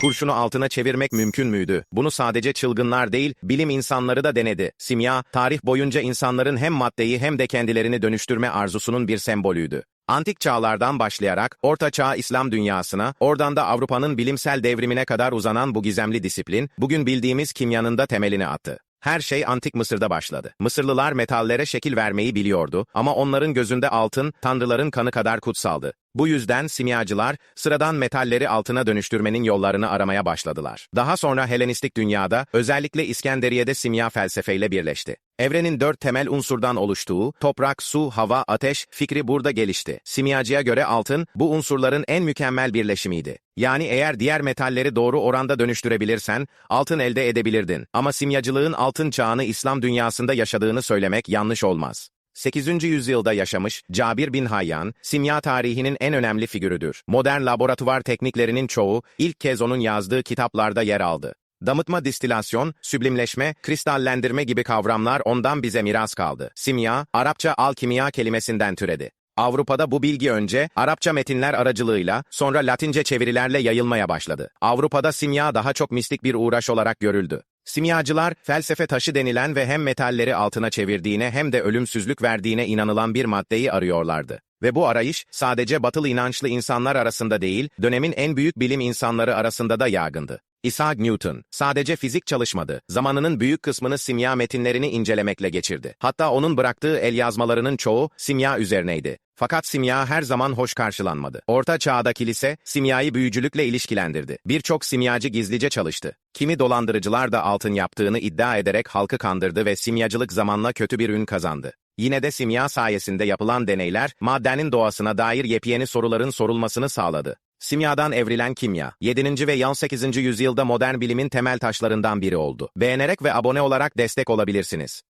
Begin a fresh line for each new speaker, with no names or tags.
Kurşunu altına çevirmek mümkün müydü? Bunu sadece çılgınlar değil, bilim insanları da denedi. Simya, tarih boyunca insanların hem maddeyi hem de kendilerini dönüştürme arzusunun bir sembolüydü. Antik çağlardan başlayarak Orta Çağ İslam dünyasına, oradan da Avrupa'nın bilimsel devrimine kadar uzanan bu gizemli disiplin, bugün bildiğimiz kimyanın da temelini attı. Her şey antik Mısır'da başladı. Mısırlılar metallere şekil vermeyi biliyordu ama onların gözünde altın, tanrıların kanı kadar kutsaldı. Bu yüzden simyacılar, sıradan metalleri altına dönüştürmenin yollarını aramaya başladılar. Daha sonra Helenistik dünyada, özellikle İskenderiye'de simya felsefeyle birleşti. Evrenin dört temel unsurdan oluştuğu, toprak, su, hava, ateş fikri burada gelişti. Simyacıya göre altın, bu unsurların en mükemmel birleşimiydi. Yani eğer diğer metalleri doğru oranda dönüştürebilirsen, altın elde edebilirdin. Ama simyacılığın altın çağını İslam dünyasında yaşadığını söylemek yanlış olmaz. 8. yüzyılda yaşamış Cabir bin Hayyan, simya tarihinin en önemli figürüdür. Modern laboratuvar tekniklerinin çoğu ilk kez onun yazdığı kitaplarda yer aldı. Damıtma distilasyon, süblimleşme, kristallendirme gibi kavramlar ondan bize miras kaldı. Simya, Arapça alkimya kelimesinden türedi. Avrupa'da bu bilgi önce Arapça metinler aracılığıyla sonra Latince çevirilerle yayılmaya başladı. Avrupa'da simya daha çok mistik bir uğraş olarak görüldü. Simyacılar, felsefe taşı denilen ve hem metalleri altına çevirdiğine hem de ölümsüzlük verdiğine inanılan bir maddeyi arıyorlardı. Ve bu arayış sadece batılı inançlı insanlar arasında değil, dönemin en büyük bilim insanları arasında da yaygındı. Isaac Newton sadece fizik çalışmadı, zamanının büyük kısmını simya metinlerini incelemekle geçirdi. Hatta onun bıraktığı el yazmalarının çoğu simya üzerineydi. Fakat simya her zaman hoş karşılanmadı. Orta çağda kilise, simyayı büyücülükle ilişkilendirdi. Birçok simyacı gizlice çalıştı. Kimi dolandırıcılar da altın yaptığını iddia ederek halkı kandırdı ve simyacılık zamanla kötü bir ün kazandı. Yine de simya sayesinde yapılan deneyler, maddenin doğasına dair yepyeni soruların sorulmasını sağladı. Simyadan evrilen kimya, 7. ve 18. yüzyılda modern bilimin temel taşlarından biri oldu. Beğenerek ve abone olarak destek olabilirsiniz.